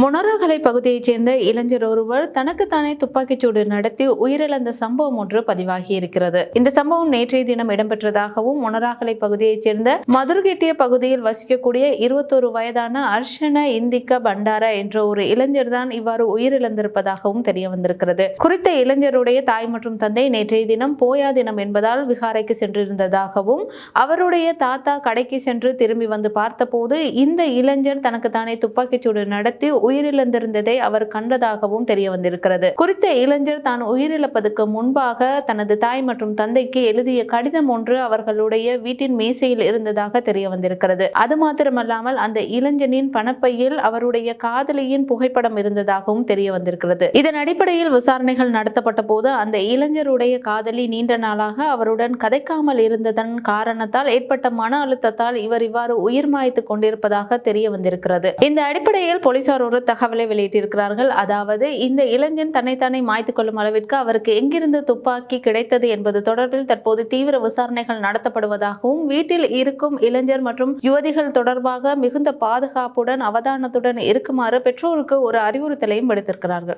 மொனராகலை பகுதியைச் சேர்ந்த இளைஞர் ஒருவர் தனக்குத்தானே துப்பாக்கிச்சூடு நடத்தி உயிரிழந்த சம்பவம் ஒன்று பதிவாகி இருக்கிறது. இந்த சம்பவம் நேற்றைய தினம் இடம்பெற்றதாகவும் மொனராகலை பகுதியைச் சேர்ந்த மதுர்கெட்டிய பகுதியில் வசிக்கக்கூடிய இருபத்தொரு வயதான அர்ஷன இந்திக்க பண்டார என்ற ஒரு இளைஞர் தான் இவ்வாறு உயிரிழந்திருப்பதாகவும் தெரிய வந்திருக்கிறது குறித்த இளைஞருடைய தாய் மற்றும் தந்தை நேற்றைய தினம் போயா தினம் என்பதால் விகாரைக்கு சென்றிருந்ததாகவும் அவருடைய தாத்தா கடைக்கு சென்று திரும்பி வந்து பார்த்தபோது இந்த இளைஞர் தனக்குத்தானே துப்பாக்கிச்சூடு நடத்தி உயிரிழந்திருந்ததை அவர் கண்டதாகவும் தெரிய வந்திருக்கிறது குறித்த இளைஞர் தான் உயிரிழப்பதற்கு முன்பாக தனது தாய் மற்றும் தந்தைக்கு எழுதிய கடிதம் ஒன்று அவர்களுடைய வீட்டின் மேசையில் இருந்ததாக தெரிய வந்திருக்கிறது அது மாத்திரமல்லாமல் அந்த இளைஞனின் பணப்பையில் அவருடைய காதலியின் புகைப்படம் இருந்ததாகவும் தெரிய வந்திருக்கிறது இதன் அடிப்படையில் விசாரணைகள் நடத்தப்பட்ட போது அந்த இளைஞருடைய காதலி நீண்ட நாளாக அவருடன் கதைக்காமல் இருந்ததன் காரணத்தால் ஏற்பட்ட மன அழுத்தத்தால் இவர் இவ்வாறு உயிர் மாய்த்து கொண்டிருப்பதாக தெரிய வந்திருக்கிறது இந்த அடிப்படையில் போலீசார் ஒரு தகவலை வெளியிட்டிருக்கிறார்கள். அதாவது இந்த இளைஞன் தன்னைத்தானே மாய்த்து கொள்ளும் அளவிற்கு அவருக்கு எங்கிருந்து துப்பாக்கி கிடைத்தது என்பது தொடர்பில் தற்போது தீவிர விசாரணைகள் நடத்தப்படுவதாகவும் வீட்டில் இருக்கும் இளைஞர் மற்றும் யுவதிகள் தொடர்பாக மிகுந்த பாதுகாப்புடன் அவதானத்துடன் இருக்குமாறு பெற்றோருக்கு ஒரு அறிவுறுத்தலையும் விடுத்திருக்கிறார்கள்.